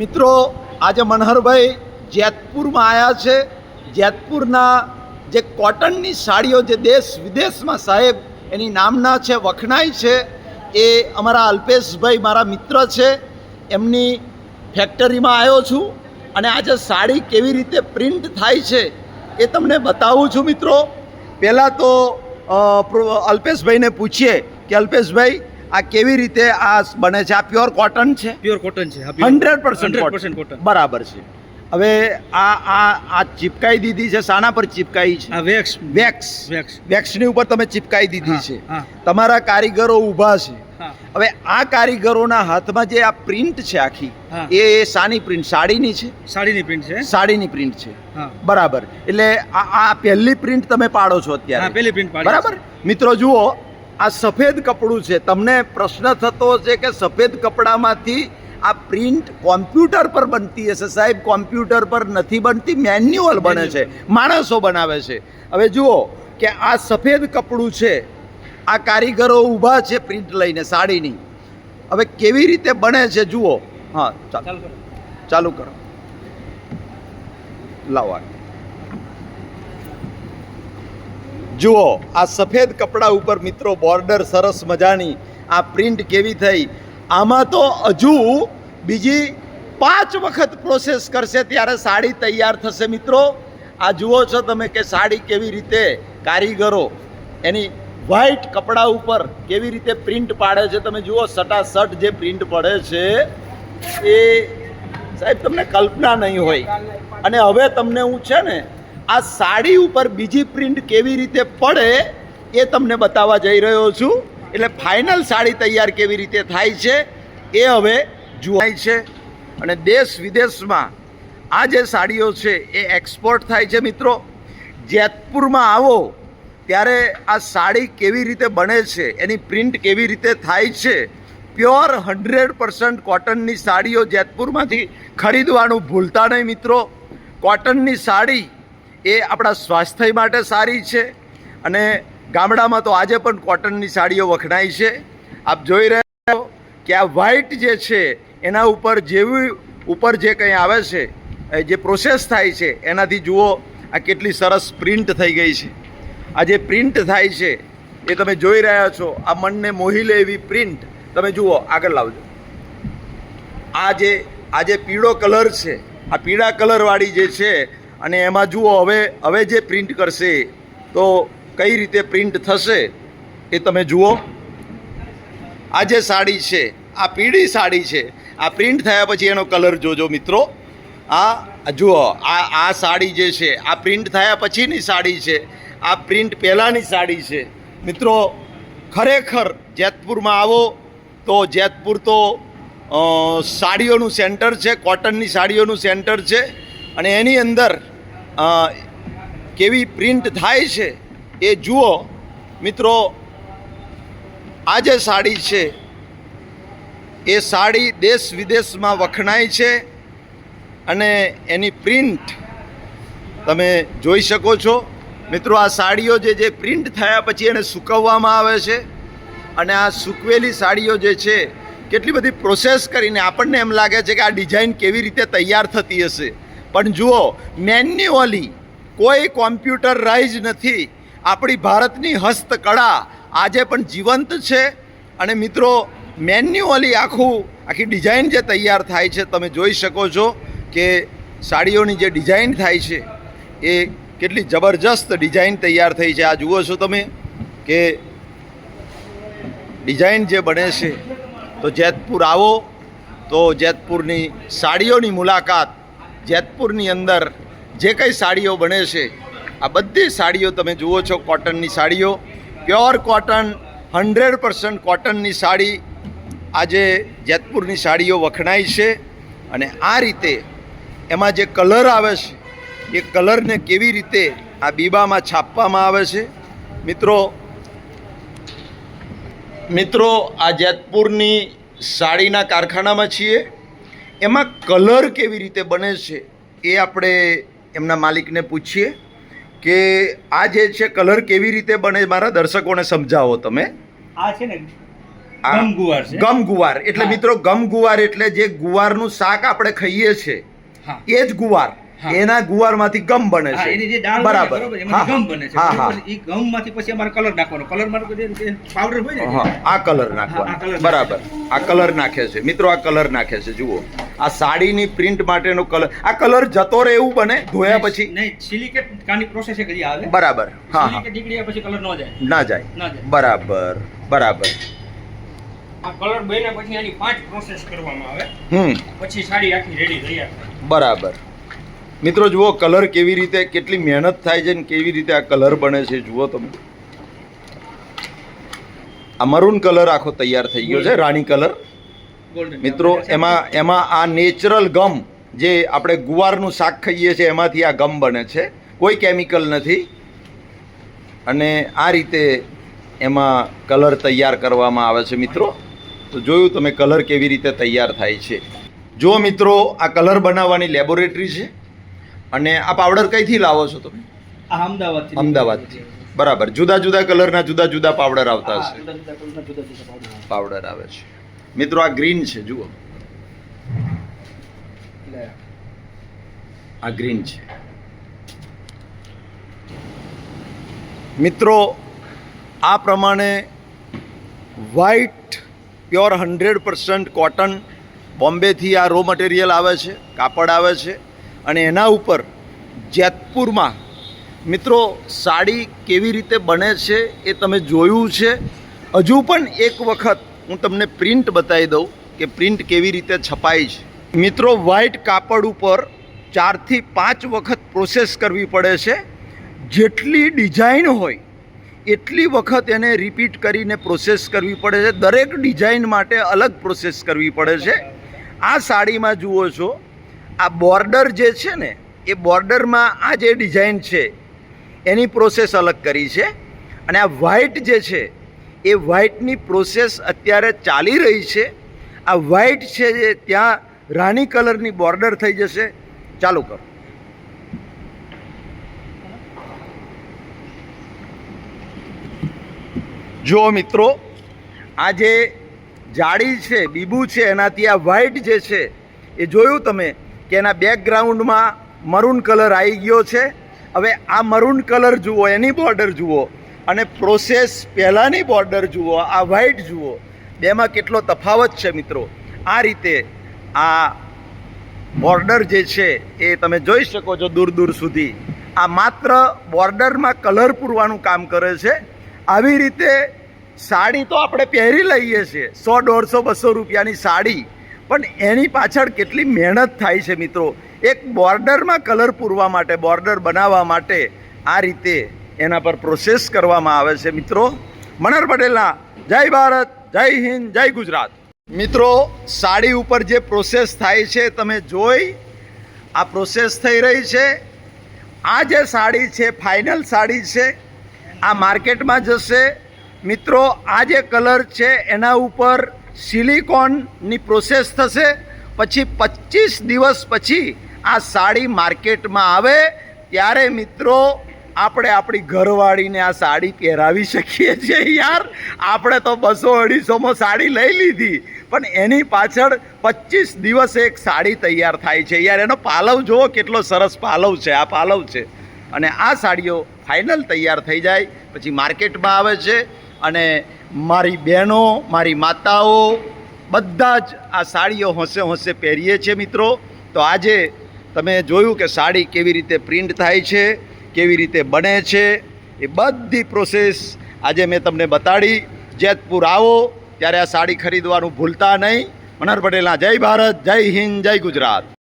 મિત્રો, આજે મનહરભાઈ જેતપુરમાં આવ્યા છે. જેતપુરના જે કોટનની સાડીઓ જે દેશ વિદેશમાં સાહેબ, એની નામના છે, વખણાય છે. એ અમારા અલ્પેશભાઈ મારા મિત્ર છે. એમની ફેક્ટરીમાં આવ્યો છું અને આજે સાડી કેવી રીતે પ્રિન્ટ થાય છે એ તમને બતાવું છું મિત્રો. પહેલાં તો અલ્પેશભાઈને પૂછીએ કે અલ્પેશભાઈ આ કેવી રીતે આ બને છે? આ પ્યોર કોટન છે? પ્યોર કોટન છે હંડ્રેડ પર્સન્ટ 100% કોટન બરાબર છે. હવે આ આ આ ચિપકાઈ દીધી છે શાના પર ચિપકાઈ છે? વેક્સ. વેક્સ. વેક્સ. વેક્સની ઉપર તમે ચિપકાઈ દીધી છે. તમારા કારીગરો ઊભા છે. હવે આ કારીગરોના હાથમાં જે આ પ્રિન્ટ છે આખી એ સાની પ્રિન્ટ સાડીની છે? સાડીની પ્રિન્ટ છે. સાડીની પ્રિન્ટ છે. બરાબર. એટલે આ આ પહેલી પ્રિન્ટ તમે પાડો છો અત્યારે. પહેલી પ્રિન્ટ બરાબર? મિત્રો જુઓ આ સફેદ કપડું છે. તમને પ્રશ્ન થતો હશે કે સફેદ કપડામાંથી આ પ્રિન્ટ કોમ્પ્યુટર પર બનતી હશે. સાહેબ કોમ્પ્યુટર પર નથી બનતી મેન્યુઅલ બને છે. માણસો બનાવે છે. હવે જુઓ કે આ સફેદ કપડું છે. આ કારીગરો ઊભા છે પ્રિન્ટ લઈને સાડીની. હવે કેવી રીતે બને છે જુઓ. હા ચાલો. ચાલુ કરો. ચાલુ કરો. લાવો. જુઓ, આ સફેદ કપડાં ઉપર મિત્રો બોર્ડર સરસ મજાની આ પ્રિન્ટ કેવી થઈ? આમાં તો હજુ બીજી પાંચ વખત પ્રોસેસ કરશે ત્યારે સાડી તૈયાર થશે મિત્રો. આ જુઓ છો તમે કે સાડી કેવી રીતે કારીગરો એની વ્હાઈટ કપડા ઉપર કેવી રીતે પ્રિન્ટ પાડે છે. તમે જુઓ, સટાસટ જે પ્રિન્ટ પડે છે એ સાહેબ, તમને કલ્પના નહીં હોય. અને હવે તમને હું છે ને આ સાડી ઉપર બીજી પ્રિન્ટ કેવી રીતે પડે એ તમને બતાવવા જઈ રહ્યો છું. એટલે ફાઇનલ સાડી તૈયાર કેવી રીતે થાય છે એ હવે જોવાય છે. અને દેશ વિદેશમાં આ જે સાડીઓ છે એ એક્સપોર્ટ થાય છે મિત્રો. જેતપુરમાં આવો, ત્યારે આ સાડી કેવી રીતે બને છે, એની પ્રિન્ટ કેવી રીતે થાય છે, પ્યોર હંડ્રેડ પર્સન્ટ કોટનની સાડીઓ જેતપુરમાંથી ખરીદવાનું ભૂલતા નહીં મિત્રો. કોટનની સાડી એ આપણા સ્વાસ્થ્ય માટે સારી છે અને ગામડામાં તો આજે પણ કોટનની સાડીઓ વખણાય છે. આપ જોઈ રહ્યા છો કે આ વ્હાઈટ જે છે, એના ઉપર જેવી ઉપર જે કંઈ આવે છે જે પ્રોસેસ થાય છે, એનાથી જુઓ આ કેટલી સરસ પ્રિન્ટ થઈ ગઈ છે. આ જે પ્રિન્ટ થાય છે, એ તમે જોઈ રહ્યા છો, આ મનને મોહી લે એવી પ્રિન્ટ તમે જુઓ, આગળ લાવજો. આ જે આ જે પીળો કલર છે, આ પીળા કલરવાળી જે છે અને એમાં જુઓ, હવે હવે જે પ્રિન્ટ કરશે, તો કઈ રીતે પ્રિન્ટ થશે એ તમે જુઓ. આ જે સાડી છે, આ પીળી સાડી છે, આ પ્રિન્ટ થયા પછી એનો કલર જોજો મિત્રો. આ, જુઓ, આ આ સાડી જે છે, આ પ્રિન્ટ થયા પછીની સાડી છે, આ પ્રિન્ટ પહેલાંની સાડી છે. મિત્રો, ખરેખર જેતપુરમાં આવો તો જેતપુર તો સાડીઓનું સેન્ટર છે, કોટનની સાડીઓનું સેન્ટર છે, અને એની અંદર કેવી પ્રિન્ટ થાય છે એ જુઓ. મિત્રો, આ જે સાડી છે, એ સાડી દેશ વિદેશમાં વખણાય છે અને એની પ્રિન્ટ તમે જોઈ શકો છો. મિત્રો, આ સાડીઓ જે જે પ્રિન્ટ થયા પછી એને સૂકવવામાં આવે છે અને આ સૂકવેલી સાડીઓ જે છે, કેટલી બધી પ્રોસેસ કરીને આપણને એમ લાગે છે કે આ ડિઝાઇન કેવી રીતે તૈયાર થતી હશે. પણ જુઓ મેન્યુઅલી કોઈ કોમ્પ્યુટરાઇઝ નથી. આપણી ભારતની હસ્તકળા આજે પણ જીવંત છે. અને મિત્રો મેન્યુઅલી આખું, આખી ડિઝાઇન જે તૈયાર થાય છે, તમે જોઈ શકો છો કે સાડીઓની જે ડિઝાઇન થાય છે, એ કેટલી જબરજસ્ત ડિઝાઇન તૈયાર થઈ છે. આ જુઓ છો તમે કે ડિઝાઇન જે બને છે, તો જેતપુર આવો, તો જેતપુરની સાડીઓની મુલાકાત જેતપુરની અંદર જે કંઈ સાડીઓ બને છે, આ બધી સાડીઓ તમે જુઓ છો કોટનની સાડીઓ. પ્યોર કોટન, હંડ્રેડ પર્સન્ટ કોટનની સાડી આજે જેતપુરની સાડીઓ વખણાય છે અને આ રીતે એમાં જે કલર આવે છે, એ કલરને કેવી રીતે આ બીબામાં છાપવામાં આવે છે. મિત્રો મિત્રો, આ જેતપુરની સાડીના કારખાનામાં છીએ. એમાં કલર કેવી રીતે બને છે એ આપણે એમના માલિકને પૂછીએ કે આ જે છે કલર કેવી રીતે બને મારા દર્શકોને સમજાવો તમે. આ છે ને આ ગમ ગુવાર છે. ગમ ગુવાર. એટલે મિત્રો ગમ ગુવાર એટલે જે ગુવારનું શાક આપણે ખાઈએ છીએ એ જ ગુવાર. એના ગુવારમાંથી ગમ બને છે. એની જે દાળ બરાબર. ગમ બને છે. હા બરોબર? ઈ ગમમાંથી પછી અમારે કલર નાખવાનો. કલરમાં પાવડર હોય ને આ કલર નાખવાનો. બરાબર. આ કલર નાખે છે. મિત્રો આ કલર નાખે છે. જુઓ. આ સાડીની પ્રિન્ટ માટેનો કલર. આ કલર જતો રહે એવું બને. ધોયા પછી નહીં સિલિકેટ કાની પ્રોસેસ કરી આવે. બરાબર. હા સિલિકેટ નીકળ્યા પછી કલર ન જાય. ના જાય. બરાબર. બરાબર. આ કલર બન્યા પછી એની પાંચ પ્રોસેસ કરવામાં આવે. હમ. પછી સાડી આખી રેડી તૈયાર બરાબર. મિત્રો જુઓ કલર કેવી રીતે કેટલી મહેનત થાય છે ને કેવી રીતે આ કલર બને છે જુઓ તમે. આ મરૂન કલર આખો તૈયાર થઈ ગયો છે રાણી કલર. મિત્રો એમાં એમાં આ નેચરલ ગમ જે આપણે ગુવારનું શાક ખાઈએ છીએ એમાંથી આ ગમ બને છે. કોઈ કેમિકલ નથી. અને આ રીતે એમાં કલર તૈયાર કરવામાં આવે છે મિત્રો. તો જોયું તમે કલર કેવી રીતે તૈયાર થાય છે. જો મિત્રો આ કલર બનાવવાની લેબોરેટરી છે. અને આ પાવડર કઈથી લાવો છો તમે? આ અમદાવાદ અમદાવાદથી. બરાબર. જુદા જુદા કલરના જુદા જુદા પાવડર આવતા હશે. પાવડર આવે. છે. મિત્રો આ ગ્રીન છે જુઓ. આ ગ્રીન છે. મિત્રો આ પ્રમાણે white pure hundred percent cotton બોમ્બેથી આ રો મટીરિયલ આવે છે કાપડ આવે છે. અને એના ઉપર જેતપુરમાં, મિત્રો, સાડી કેવી રીતે બને છે એ તમે જોયું છે. હજુ પણ એક વખત હું તમને પ્રિન્ટ બતાવી દઉં કે પ્રિન્ટ કેવી રીતે છપાય છે. મિત્રો વ્હાઈટ કાપડ ઉપર ચારથી પાંચ વખત પ્રોસેસ કરવી પડે છે. જેટલી ડિઝાઇન હોય, એટલી વખત એને રિપીટ કરીને પ્રોસેસ કરવી પડે છે. દરેક ડિઝાઇન માટે અલગ પ્રોસેસ કરવી પડે છે. આ સાડીમાં જુઓ છો આ બોર્ડર જે છે ને, એ બોર્ડરમાં આ જે ડિઝાઇન છે, એની પ્રોસેસ અલગ કરી છે. અને આ વ્હાઇટ જે છે, એ વ્હાઇટની પ્રોસેસ અત્યારે ચાલી રહી છે. આ વ્હાઇટ છે જે ત્યાં રાણી કલરની બોર્ડર થઈ જશે. ચાલુ કરો. જો મિત્રો, આ જે જાળી છે, બીબુ છે, એનાથી આ વ્હાઇટ જે છે, એ જોયું તમે? કે એના બેકગ્રાઉન્ડમાં મરૂન કલર આવી ગયો છે. હવે આ મરૂન કલર જુઓ, એની બોર્ડર જુઓ અને પ્રોસેસ પહેલાંની બોર્ડર જુઓ, આ વ્હાઇટ જુઓ. બેમાં કેટલો તફાવત છે મિત્રો. આ રીતે આ બોર્ડર જે છે એ તમે જોઈ શકો છો દૂર દૂર સુધી. આ માત્ર બોર્ડરમાં કલર પૂરવાનું કામ કરે છે. આવી રીતે સાડી તો આપણે પહેરી લઈએ છીએ. સો દોઢસો બસો રૂપિયાની સાડી પણ એની પાછળ કેટલી મહેનત થાય છે મિત્રો. એક બોર્ડરમાં કલર પૂરવા માટે, બોર્ડર બનાવવા માટે આ રીતે એના પર પ્રોસેસ કરવામાં આવે છે મિત્રો. મનર પટેલના, જય ભારત, જય હિન્દ, જય ગુજરાત. મિત્રો, સાડી ઉપર જે પ્રોસેસ થાય છે તમે જોઈ, આ પ્રોસેસ થઈ રહી છે. આ જે સાડી છે ફાઇનલ સાડી છે, આ માર્કેટમાં જશે. મિત્રો, આ જે કલર છે એના ઉપર સિલિકોનની પ્રોસેસ થશે. પછી પચીસ દિવસ પછી આ સાડી માર્કેટમાં આવે. ત્યારે મિત્રો, આપણે આપણી ઘરવાળીને આ સાડી પહેરાવી શકીએ છીએ યાર. આપણે તો બસો અઢીસોમાં સાડી લઈ લીધી. પણ એની પાછળ પચીસ દિવસ એક સાડી તૈયાર થાય છે યાર. એનો પાલવ જુઓ કેટલો સરસ પાલવ છે, આ પાલવ છે. અને આ સાડીઓ ફાઇનલ તૈયાર થઈ જાય. પછી માર્કેટમાં આવે છે. અને મારી બહેનો, મારી માતાઓ બધા જ આ સાડીઓ હોંશે હોંશે પહેરીએ છીએ મિત્રો. તો આજે તમે જોયું કે સાડી કેવી રીતે પ્રિન્ટ થાય છે, કેવી રીતે બને છે, એ બધી પ્રોસેસ આજે મેં તમને બતાડી. જેતપુર આવો, ત્યારે આ સાડી ખરીદવાનું ભૂલતા નહીં. મનર પટેલના જય ભારત, જય હિન્દ, જય ગુજરાત.